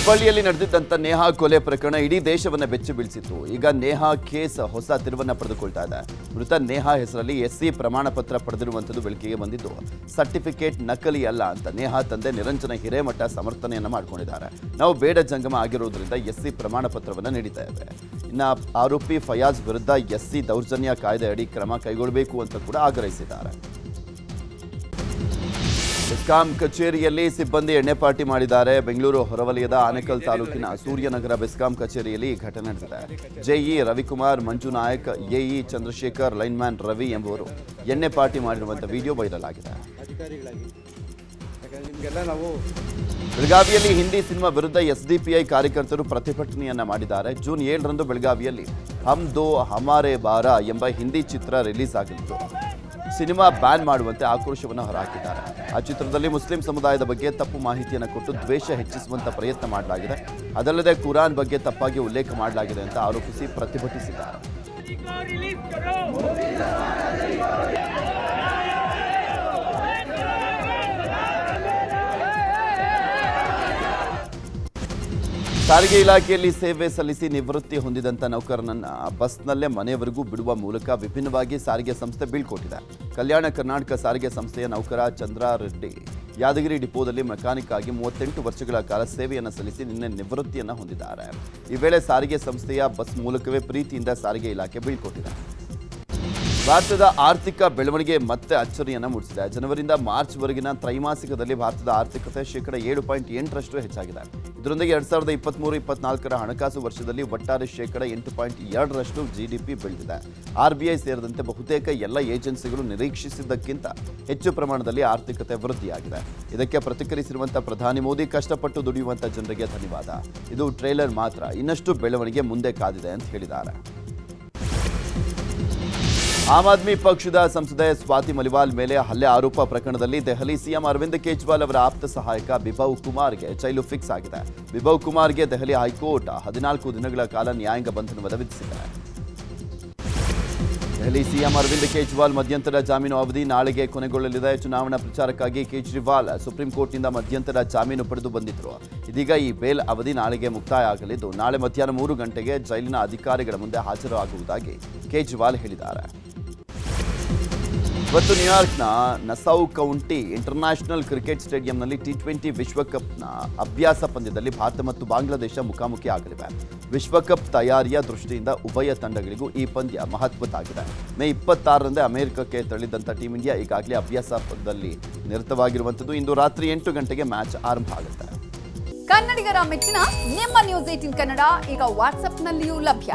ಹುಬ್ಬಳ್ಳಿಯಲ್ಲಿ ನಡೆದಿದ್ದಂಥ ನೇಹಾ ಕೊಲೆ ಪ್ರಕರಣ ಇಡೀ ದೇಶವನ್ನು ಬೆಚ್ಚಿ ಬೀಳಿಸಿತ್ತು. ಈಗ ನೇಹಾ ಕೇಸ್ ಹೊಸ ತಿರುವನ್ನ ಪಡೆದುಕೊಳ್ತಾ ಇದೆ. ಮೃತ ನೇಹಾ ಹೆಸರಲ್ಲಿ ಎಸ್ಸಿ ಪ್ರಮಾಣ ಪತ್ರ ಪಡೆದಿರುವಂಥದ್ದು ಬೆಳಕಿಗೆ ಬಂದಿದ್ದು. ಸರ್ಟಿಫಿಕೇಟ್ ನಕಲಿ ಅಲ್ಲ ಅಂತ ನೇಹಾ ತಂದೆ ನಿರಂಜನ ಹಿರೇಮಠ ಸಮರ್ಥನೆಯನ್ನು ಮಾಡ್ಕೊಂಡಿದ್ದಾರೆ. ನಾವು ಬೇಡ ಜಂಗಮ ಆಗಿರುವುದರಿಂದ ಎಸ್ಸಿ ಪ್ರಮಾಣ ಪತ್ರವನ್ನು ನೀಡಿತಾ ಇದ್ದಾರೆ ಇನ್ನು ಆರೋಪಿ ಫಯಾಜ್ ವಿರುದ್ಧ ಎಸ್ಸಿ ದೌರ್ಜನ್ಯ ಕಾಯ್ದೆ ಅಡಿ ಕ್ರಮ ಕೈಗೊಳ್ಳಬೇಕು ಅಂತ ಕೂಡ ಆಗ್ರಹಿಸಿದ್ದಾರೆ. ಬೆಸ್ಕಾಂ ಕಚೇರಿಯಲ್ಲಿ ಸಿಬ್ಬಂದಿ ಎಣ್ಣೆ ಪಾರ್ಟಿ ಮಾಡಿದ್ದಾರೆ. ಬೆಂಗಳೂರು ಹೊರವಲಯದ ಆನೇಕಲ್ ತಾಲೂಕಿನ ಸೂರ್ಯನಗರ ಬೆಸ್ಕಾಂ ಕಚೇರಿಯಲ್ಲಿ ಈ ಘಟನೆ ನಡೆದಿದೆ. JE Ravikumar Manju Nayak AE Chandrashekhar lineman Ravi ಎಂಬುವರು ಎಣ್ಣೆ ಪಾರ್ಟಿ ಮಾಡಿರುವಂತಹ ವಿಡಿಯೋ ವೈರಲ್ ಆಗಿದೆ. ಬೆಳಗಾವಿಯಲ್ಲಿ ಹಿಂದಿ ಸಿನಿಮಾ ವಿರುದ್ಧ ಎಸ್ಡಿಪಿಐ ಕಾರ್ಯಕರ್ತರು ಪ್ರತಿಭಟನೆಯನ್ನ ಮಾಡಿದ್ದಾರೆ. ಜೂನ್ ಏಳರಂದು ಬೆಳಗಾವಿಯಲ್ಲಿ ಹಮ್ ದೋ ಹಮಾರೆ ಬಾರ ಎಂಬ ಹಿಂದಿ ಚಿತ್ರ ರಿಲೀಸ್ ಆಗಲಿದ್ದು ಸಿನಿಮಾ ಬ್ಯಾನ್ ಮಾಡುವಂತೆ ಆಕ್ರೋಶವನ್ನು ಹೊರಹಾಕಿದ್ದಾರೆ. ಆ ಚಿತ್ರದಲ್ಲಿ ಮುಸ್ಲಿಂ ಸಮುದಾಯದ ಬಗ್ಗೆ ತಪ್ಪು ಮಾಹಿತಿಯನ್ನು ಕೊಟ್ಟು ದ್ವೇಷ ಹೆಚ್ಚಿಸುವಂತ ಪ್ರಯತ್ನ ಮಾಡಲಾಗಿದೆ. ಅದಲ್ಲದೆ ಕುರಾನ್ ಬಗ್ಗೆ ತಪ್ಪಾಗಿ ಉಲ್ಲೇಖ ಮಾಡಲಾಗಿದೆ ಅಂತ ಆರೋಪಿಸಿ ಪ್ರತಿಭಟಿಸಿದ್ದಾರೆ. ಸಾರಿಗೆ ಇಲಾಖೆಯಲ್ಲಿ ಸೇವೆ ಸಲ್ಲಿಸಿ ನಿವೃತ್ತಿ ಹೊಂದಿದಂಥ ನೌಕರನನ್ನ ಬಸ್ನಲ್ಲೇ ಮನೆಯವರೆಗೂ ಬಿಡುವ ಮೂಲಕ ವಿಭಿನ್ನವಾಗಿ ಸಾರಿಗೆ ಸಂಸ್ಥೆ ಬೀಳ್ಕೊಟ್ಟಿದೆ. ಕಲ್ಯಾಣ ಕರ್ನಾಟಕ ಸಾರಿಗೆ ಸಂಸ್ಥೆಯ ನೌಕರ ಚಂದ್ರ ರೆಡ್ಡಿ ಯಾದಗಿರಿ ಡಿಪೋದಲ್ಲಿ ಮೆಕ್ಯಾನಿಕ್ ಆಗಿ ಮೂವತ್ತೆಂಟು ವರ್ಷಗಳ ಕಾಲ ಸೇವೆಯನ್ನು ಸಲ್ಲಿಸಿ ನಿನ್ನೆ ನಿವೃತ್ತಿಯನ್ನು ಹೊಂದಿದ್ದಾರೆ. ಈ ವೇಳೆ ಸಾರಿಗೆ ಸಂಸ್ಥೆಯ ಬಸ್ ಮೂಲಕವೇ ಪ್ರೀತಿಯಿಂದ ಸಾರಿಗೆ ಇಲಾಖೆ ಬೀಳ್ಕೊಟ್ಟಿದೆ. ಭಾರತದ ಆರ್ಥಿಕ ಬೆಳವಣಿಗೆ ಮತ್ತೆ ಅಚ್ಚರಿಯನ್ನು ಮೂಡಿಸಿದೆ. ಜನವರಿಯಿಂದ ಮಾರ್ಚ್ವರೆಗಿನ ತ್ರೈಮಾಸಿಕದಲ್ಲಿ ಭಾರತದ ಆರ್ಥಿಕತೆ ಶೇಕಡ ಏಳು ಪಾಯಿಂಟ್ ಎಂಟರಷ್ಟು ಹೆಚ್ಚಾಗಿದೆ. ಇದರೊಂದಿಗೆ ಎರಡ್ ಸಾವಿರದ ಇಪ್ಪತ್ತ್ಮೂರು ಇಪ್ಪತ್ನಾಲ್ಕರ ಹಣಕಾಸು ವರ್ಷದಲ್ಲಿ ಒಟ್ಟಾರೆ ಶೇಕಡ ಎಂಟು ಪಾಯಿಂಟ್ ಎರಡರಷ್ಟು ಜಿಡಿಪಿ ಬೆಳೆದಿದೆ. ಆರ್ಬಿಐ ಸೇರಿದಂತೆ ಬಹುತೇಕ ಎಲ್ಲ ಏಜೆನ್ಸಿಗಳು ನಿರೀಕ್ಷಿಸಿದ್ದಕ್ಕಿಂತ ಹೆಚ್ಚು ಪ್ರಮಾಣದಲ್ಲಿ ಆರ್ಥಿಕತೆ ವೃದ್ಧಿಯಾಗಿದೆ. ಇದಕ್ಕೆ ಪ್ರತಿಕ್ರಿಯಿಸಿರುವಂತಹ ಪ್ರಧಾನಿ ಮೋದಿ ಕಷ್ಟಪಟ್ಟು ದುಡಿಯುವಂತಹ ಜನರಿಗೆ ಧನ್ಯವಾದ. ಇದು ಟ್ರೇಲರ್ ಮಾತ್ರ. ಇನ್ನಷ್ಟು ಬೆಳವಣಿಗೆ ಮುಂದೆ ಕಾದಿದೆ ಅಂತ ಹೇಳಿದ್ದಾರೆ. ಆಮ್ ಆದ್ಮಿ ಪಕ್ಷದ ಸಂಸದೆ ಸ್ವಾತಿ ಮಲಿವಾಲ್ ಮೇಲೆ ಹಲ್ಲೆ ಆರೋಪ ಪ್ರಕರಣದಲ್ಲಿ ದೆಹಲಿ ಸಿಎಂ ಅರವಿಂದ್ ಕೇಜ್ರಿವಾಲ್ ಅವರ ಆಪ್ತ ಸಹಾಯಕ ಬಿಭವ್ ಕುಮಾರ್ಗೆ ಜೈಲು ಫಿಕ್ಸ್ ಆಗಿದೆ. ಬಿಭವ್ ಕುಮಾರ್ಗೆ ದೆಹಲಿ ಹೈಕೋರ್ಟ್ ಹದಿನಾಲ್ಕು ದಿನಗಳ ಕಾಲ ನ್ಯಾಯಾಂಗ ಬಂಧನವನ್ನು ವಿಧಿಸಿದೆ ದೆಹಲಿ ಸಿಎಂ ಅರವಿಂದ್ ಕೇಜ್ರಿವಾಲ್ ಮಧ್ಯಂತರ ಜಾಮೀನು ಅವಧಿ ನಾಳೆಗೆ ಕೊನೆಗೊಳ್ಳಲಿದೆ. ಚುನಾವಣಾ ಪ್ರಚಾರಕ್ಕಾಗಿ ಕೇಜ್ರಿವಾಲ್ ಸುಪ್ರೀಂ ಕೋರ್ಟ್ನಿಂದ ಮಧ್ಯಂತರ ಜಾಮೀನು ಪಡೆದು ಬಂದಿದ್ದರು ಇದೀಗ ಈ ಬೇಲ್ ಅವಧಿ ನಾಳೆಗೆ ಮುಕ್ತಾಯ ಆಗಲಿದ್ದು ನಾಳೆ ಮಧ್ಯಾಹ್ನ ಮೂರು ಗಂಟೆಗೆ ಜೈಲಿನ ಅಧಿಕಾರಿಗಳ ಮುಂದೆ ಹಾಜರಾಗುವುದಾಗಿ ಕೇಜ್ರಿವಾಲ್ ಹೇಳಿದ್ದಾರೆ. ಇವತ್ತು ನ್ಯೂಯಾರ್ಕ್ನ ನಸೌ ಕೌಂಟಿ ಇಂಟರ್ನ್ಯಾಷನಲ್ ಕ್ರಿಕೆಟ್ ಸ್ಟೇಡಿಯಂನಲ್ಲಿ ಟಿ ಟ್ವೆಂಟಿ ವಿಶ್ವಕಪ್ನ ಅಭ್ಯಾಸ ಪಂದ್ಯದಲ್ಲಿ ಭಾರತ ಮತ್ತು ಬಾಂಗ್ಲಾದೇಶ ಮುಖಾಮುಖಿ ಆಗಲಿವೆ. ವಿಶ್ವಕಪ್ ತಯಾರಿಯ ದೃಷ್ಟಿಯಿಂದ ಉಭಯ ತಂಡಗಳಿಗೂ ಈ ಪಂದ್ಯ ಮಹತ್ವದ್ದಾಗಿದೆ. ಮೇ ಇಪ್ಪತ್ತಾರರಂದೇ ಅಮೆರಿಕಕ್ಕೆ ತೆರಳಿದಂಥ ಟೀಂ ಇಂಡಿಯಾ ಈಗಾಗಲೇ ಅಭ್ಯಾಸದಲ್ಲಿ ನಿರತವಾಗಿರುವಂಥದ್ದು. ಇಂದು ರಾತ್ರಿ ಎಂಟು ಗಂಟೆಗೆ ಮ್ಯಾಚ್ ಆರಂಭ ಆಗುತ್ತೆ. ಕನ್ನಡಿಗರ ಮೆಚ್ಚಿನ ನಿಮ್ಮ ನ್ಯೂಸ್ ಏಟಿನ್ ಕನ್ನಡ ಈಗ ವಾಟ್ಸ್ಆಪ್ನಲ್ಲಿಯೂ ಲಭ್ಯ.